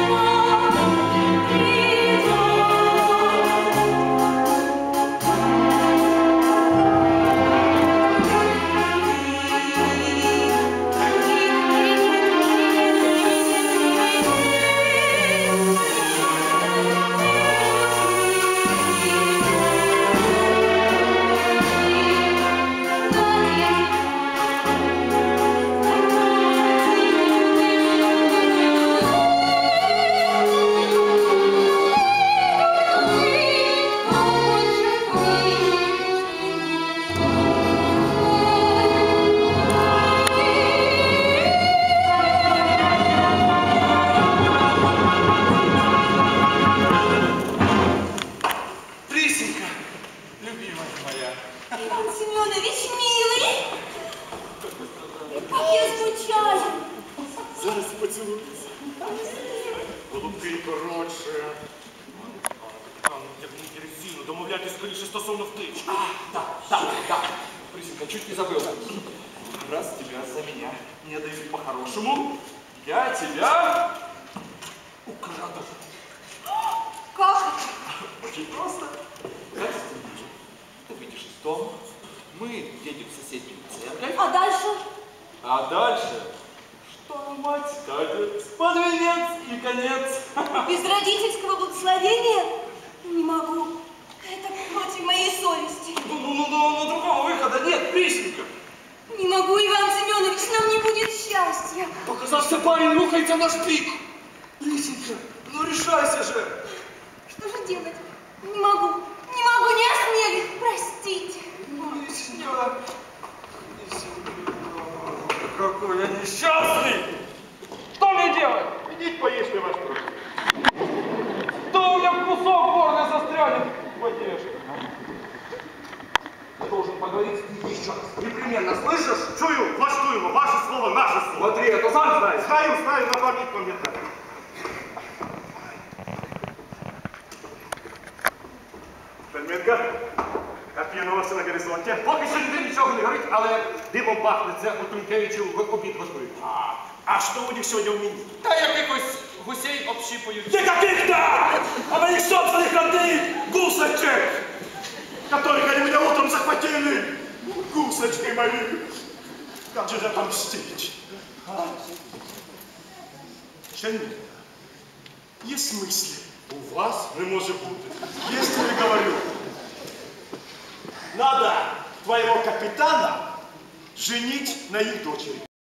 Lord. не скучаю. Зараз поцілуюся. Голубки коротше. Там, як не резину, домовляйтесь скоріше стосовно втечі. Так, так, так. Присенька, чуть не забыл. Раз тебя за меня не дают по-хорошему, я тебя украду. Как? Очень просто. Как ты видишь? Ты выйдешь из дома, мы едем в соседнюю церковь, А дальше? А дальше, что мать скажет, под венец и конец. Без родительского благословения? Не могу. Это против моей совести. Ну, ну, ну, ну, ну, другого выхода нет, Присенька. Не могу, Иван Семенович, нам не будет счастья. Показался парень, рухается на шпик. Лисенька, ну решайся же. Что же делать? Не могу, не осмелюсь. Простите. Ну, Лисенька, Лисенька, какой я несчастный. Что мне делать? Ідіть поїжте ваш трохи. Да у меня кусок горный застрянет в одежде. Я должен поговорить с ним еще раз. Непременно, слышишь? Чую, влаштуємо, ваше слово, наше слово. Смотри, это сам знаешь. Знаю, знаю, на пам'ять пам'ятаю. Шельменка, кап'янувався на горизонті. Поки що ніде нічого не горить, але димом пахне. Це у Трункевичів в обід готують. А, а що у них сьогодні в меню? Та якихось гусей общипають. Да каких-то! А моих собственных родных гусочек, которых они меня утром захватили. Гусочки мои. Как же отомстить? А? Шельменка, есть мысли? У вас не может быть. Если я говорю, надо твоего капитана женить на их дочери.